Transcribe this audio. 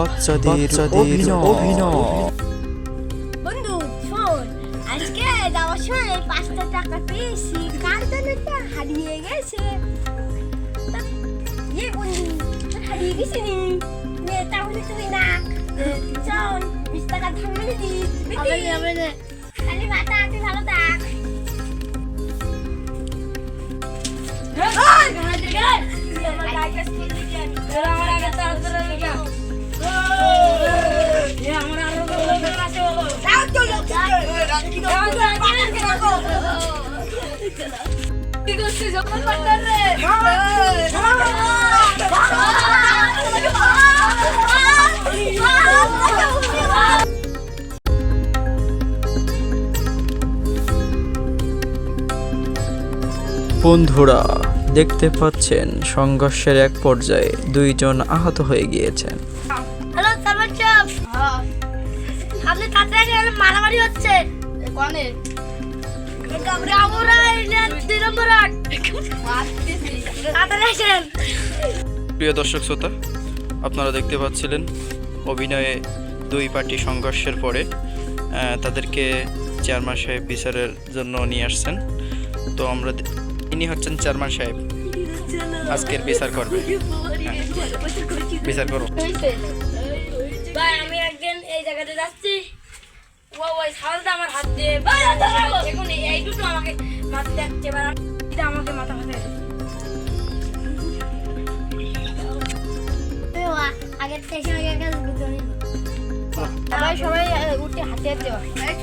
বাচ্চাদের অভিনয়। বন্ধু শোন আজকে যাওয়ার সময় পাঁচটা টাকা পেয়েছি কার হারিয়ে গেছে। বন্ধু হারিয়ে গেছে নি? তাহলে তুই না চল বিশ টাকা ধার মেরে দি হবে না হবে না। তাহলে মাথা তুই ভালো থাক। বন্ধুরা দেখতে পাচ্ছেন সংঘর্ষের এক পর্যায়ে দুইজন আহত হয়ে গিয়েছেন। তাড়াতাড়ি মারামারি হচ্ছে। কনে? প্রিয় দর্শক শ্রোতা আপনারা দেখতে পাচ্ছিলেন অভিনয়ে দুই পার্টি সংঘর্ষের পরে তাদেরকে চেয়ারম্যান সাহেব বিচারের জন্য নিয়ে আসছেন। তো আমরা ইনি হচ্ছেন চেয়ারম্যান সাহেব। আজকের বিচার করবে। হ্যাঁ, বিচার করো। ভাই আমি একদিন এই জায়গাতে যাচ্ছি। ও ওই সালটা আমার হাত দিয়ে দেখুন এই- এই দুটো আমাকে মারতে যাচ্ছে এবার এটা আমাকে মাথা মাথা আগের থেকে আগে আগে সবাই সবাই উঠে হাতে হাতে হ্যাঁ।